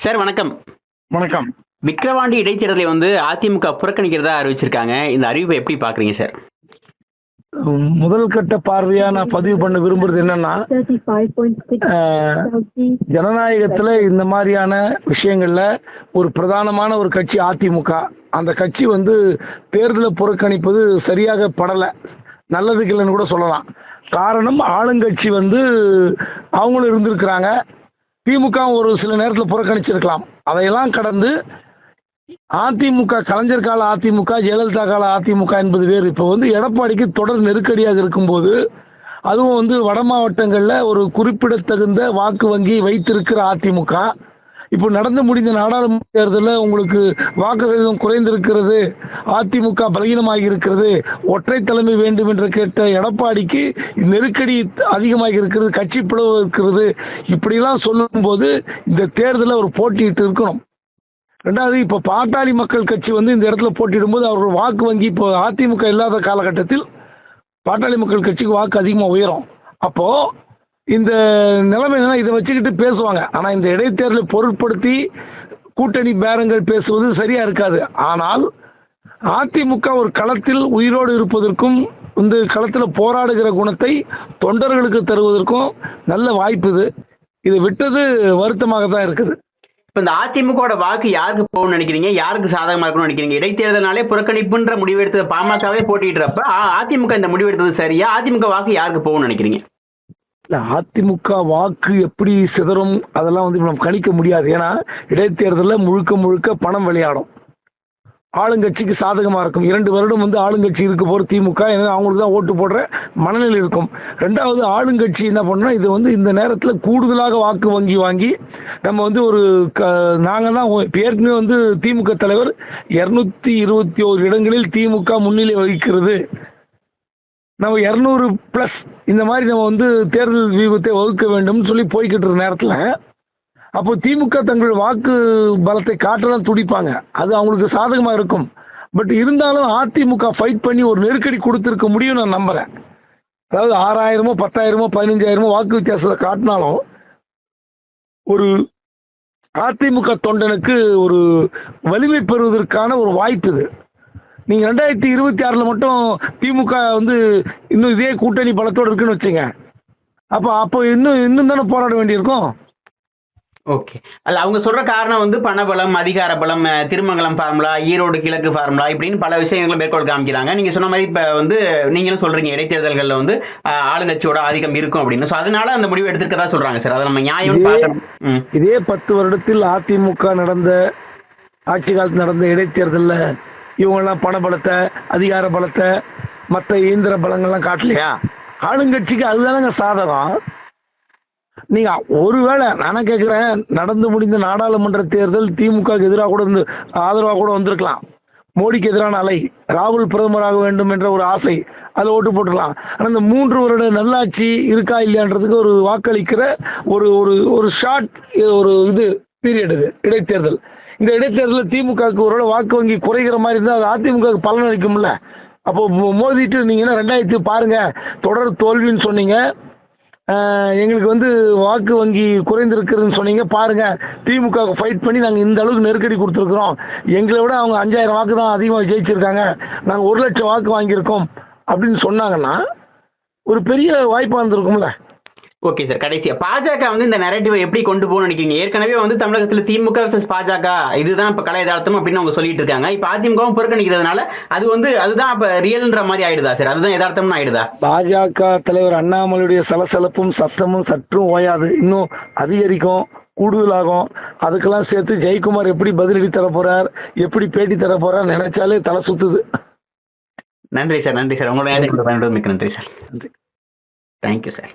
Sir வணக்கம். வணக்கம். விக்கிரவாண்டி இடைத்தேர்தலை வந்து அதிமுக புறக்கணிக்கிறதா அறிவிச்சிருக்காங்க. இந்த அறிவிப்பை எப்படி பார்க்குறீங்க சார்? முதல் கட்ட பார்வையா நான் பதிவு பண்ண விரும்புறது என்னன்னா 35.6 அஹ், Chelsea ஜனநாயகத்துல இந்த மாதிரியான விஷயங்கள்ல ஒரு பிரதானமான ஒரு கட்சி அதிமுக. அந்த கட்சி வந்து தேர்தலை புறக்கணிப்பது சரியாக படல. நல்லதுக்கு இல்லைன்னு கூட சொல்லலாம். காரணம் ஆளுங்கட்சி வந்து அவங்களும் இருந்திருக்கிறாங்க. திமுக ஒரு சில நேரத்தில் புறக்கணிச்சிருக்கலாம். அதையெல்லாம் கடந்து அதிமுக கலைஞர் கால அதிமுக ஜெயலலிதா கால அதிமுக என்பது வேறு. இப்போ வந்து எடப்பாடிக்கு தொடர் நெருக்கடியாக இருக்கும்போது அதுவும் வந்து வட மாவட்டங்களில் ஒரு குறிப்பிடத்தகுந்த வாக்கு வங்கி வைத்திருக்கிற அதிமுக. இப்போ நடந்து முடிந்த நாடாளுமன்ற தேர்தலில் உங்களுக்கு வாக்கு சதவீதம் குறைந்திருக்கிறது அதிமுக பலகீனமாகி இருக்கிறது ஒற்றை தலைமை வேண்டும் என்று கேட்ட எடப்பாடிக்கு நெருக்கடி அதிகமாக இருக்கிறது கட்சி பிளவு இருக்கிறது இப்படிலாம் சொல்லும்போது இந்த தேர்தலில் ஒரு போட்டியிட்டு இருக்கணும். ரெண்டாவது இப்போ பாட்டாளி மக்கள் கட்சி வந்து இந்த இடத்துல போட்டியிடும்போது அவர்கள் வாக்கு வங்கி இப்போ அதிமுக இல்லாத காலகட்டத்தில் பாட்டாளி மக்கள் கட்சிக்கு வாக்கு அதிகமாக உயரும். அப்போது இந்த நிலைமை என்னன்னா இதை வச்சுக்கிட்டு பேசுவாங்க. ஆனால் இந்த இடைத்தேர்தலை பொருட்படுத்தி கூட்டணி பேரங்கள் பேசுவது சரியாக இருக்காது. ஆனால் அதிமுக ஒரு களத்தில் உயிரோடு இருப்பதற்கும் இந்த களத்தில் போராடுகிற குணத்தை தொண்டர்களுக்கு தருவதற்கும் நல்ல வாய்ப்பு இது. இதை விட்டது வருத்தமாக தான் இருக்குது. இப்போ இந்த அதிமுகவோட வாக்கு யாருக்கு போகணும்னு நினைக்கிறீங்க? யாருக்கு சாதகமாக இருக்கணும்னு நினைக்கிறீங்க? இடைத்தேர்தல்னாலே புறக்கணிப்புன்ற முடிவெடுத்தது பாமகவே போட்டியிடுறப்ப அதிமுக இந்த முடிவெடுத்தது சரியா? அதிமுக வாக்கு யாருக்கு போகணும்னு நினைக்கிறீங்க? இல்லை அதிமுக வாக்கு எப்படி சிதறும் அதெல்லாம் வந்து நம்ம கணிக்க முடியாது. ஏன்னா இடைத்தேர்தலில் முழுக்க முழுக்க பணம் விளையாடும். ஆளுங்கட்சிக்கு சாதகமாக இருக்கும். இரண்டு வருடம் வந்து ஆளுங்கட்சி இருக்க போகிற திமுக எனவே அவங்களுக்கு தான் ஓட்டு போடுற மனநிலை இருக்கும். ரெண்டாவது ஆளுங்கட்சி என்ன பண்ணால் இது வந்து இந்த நேரத்தில் கூடுதலாக வாக்கு வங்கி வாங்கி நம்ம வந்து ஒரு க நாங்கள் தான் இப்போ ஏற்கனவே வந்து திமுக தலைவர் இரநூத்தி இருபத்தி ஓரு இடங்களில் திமுக முன்னிலை வகிக்கிறது. நம்ம இரநூறு ப்ளஸ் இந்த மாதிரி நம்ம வந்து தேர்தல் வியூகத்தை வகுக்க வேண்டும்னு சொல்லி போய்கிட்டு இருக்க நேரத்தில் அப்போ திமுக தங்கள் வாக்கு பலத்தை காட்டலாம் துடிப்பாங்க. அது அவங்களுக்கு சாதகமாக இருக்கும். பட் இருந்தாலும் அதிமுக ஃபைட் பண்ணி ஒரு நெருக்கடி கொடுத்துருக்க முடியும் நான் நம்புகிறேன் அதாவது ஆறாயிரமோ பத்தாயிரமோ பதினஞ்சாயிரமோ வாக்கு வித்தியாசத்தை காட்டினாலும் ஒரு அதிமுக தொண்டனுக்கு ஒரு வலிமை பெறுவதற்கான ஒரு வாய்ப்பு இது. நீங்கள் ரெண்டாயிரத்தி இருபத்தி ஆறில் மட்டும் திமுக வந்து இன்னும் இதே கூட்டணி பலத்தோடு இருக்குன்னு வச்சுங்க அப்போ அப்போ இன்னும் இன்னும் தானே போராட வேண்டியிருக்கும்? ஓகே. அல்ல அவங்க சொல்ற காரணம் வந்து பணபலம் அதிகார பலம் திருமங்கலம் ஃபார்முலா ஈரோடு கிழக்கு ஃபார்முலா இப்படின்னு பல விஷயங்களை மேற்கோள் காமிக்கிறாங்க. நீங்க சொன்ன மாதிரி இப்ப வந்து நீங்களும் சொல்றீங்க இடைத்தேர்தல்கள்ல வந்து ஆளுங்கட்சியோட ஆதிக்கம் இருக்கும் அப்படின்னு. ஸோ அதனால அந்த முடிவு எடுத்திருக்கதா சொல்றாங்க சார். அதை நம்ம நியாயம்னு இதே- பார்க்கணும். ம். இதே பத்து வருடத்தில் அதிமுக நடந்த ஆட்சி காலத்தில் நடந்த இடைத்தேர்தலில் இவங்கெல்லாம் பணபலத்தை அதிகார பலத்தை மற்ற இயந்திர பலங்கள்லாம் காட்டலையா? ஆளுங்கட்சிக்கு அதுதானங்க சாதகம். நீங்கள் ஒருவேளை நானே கேட்குறேன் நடந்து முடிந்த நாடாளுமன்ற தேர்தல் திமுகவுக்கு எதிராக கூட இருந்து ஆதரவாக கூட வந்திருக்கலாம். மோடிக்கு எதிரான அலை ராகுல் பிரதமராக வேண்டும் என்ற ஒரு ஆசை அதில் ஓட்டு போட்டுக்கலாம் ஆனால் இந்த மூன்று வருட நல்லாட்சி இருக்கா இல்லையான்றதுக்கு ஒரு வாக்களிக்கிற ஒரு ஒரு ஒரு ஷார்ட் ஒரு இது பீரியட் இது இடைத்தேர்தல். இந்த இடைத்தேர்தலில் திமுகவுக்கு ஒரு வாக்கு வங்கி குறைகிற மாதிரி இருந்தால் அது அதிமுகவுக்கு பலன் அளிக்கும்ல. அப்போ மோ- மோதிட்டு நீங்கள் ரெண்டாயிரத்து ரெண்டாயிரத்தி பாருங்கள் தொடர் தோல்வின்னு சொன்னீங்க. எங்களுக்கு வந்து வாக்கு வங்கி குறைந்திருக்குதுன்னு சொன்னீங்க. பாருங்கள் திமுகவுக்கு ஃபைட் பண்ணி நாங்கள் இந்த அளவுக்கு நெருக்கடி கொடுத்துருக்குறோம். எங்களை விட அவங்க அஞ்சாயிரம் வாக்கு தான் அதிகமாக ஜெயிச்சிருக்காங்க. நாங்கள் ஒரு லட்சம் வாக்கு வாங்கியிருக்கோம் அப்படின்னு சொன்னாங்கன்னா ஒரு பெரிய வாய்ப்பாக இருந்திருக்கும்ல. ஓகே சார் கடைசியா பாஜக வந்து இந்த நெரட்டிவை எப்படி கொண்டு போகணும்னு நினைக்கிறீங்க? ஏற்கனவே வந்து தமிழகத்தில் திமுக vs பாஜக இதுதான் இப்போ கலை யதார்த்தம் அப்படின்னு அவங்க சொல்லிட்டு இருக்காங்க. இப்போ அதிமுகவும் புறக்கணிக்கிறதுனால அது வந்து அதுதான் இப்போ ரியல்ன்ற மாதிரி ஆயிடுதா சார் அதுதான் யதார்த்தம்னு ஆயிடுதா? பாஜக தலைவர் அண்ணாமலையுடைய சலசலப்பும் சத்தமும் சற்றும் ஓயாது. இன்னும் அதிகரிக்கும் கூடுதலாகும். அதுக்கெல்லாம் சேர்த்து ஜெயக்குமார் எப்படி பதிலடி தர போறார் எப்படி பேட்டி தர போறார் நினைச்சாலே தலை சுத்துது. நன்றி சார் நன்றி சார் உங்களோட மிக்க நன்றி சார் நன்றி. Thank you sir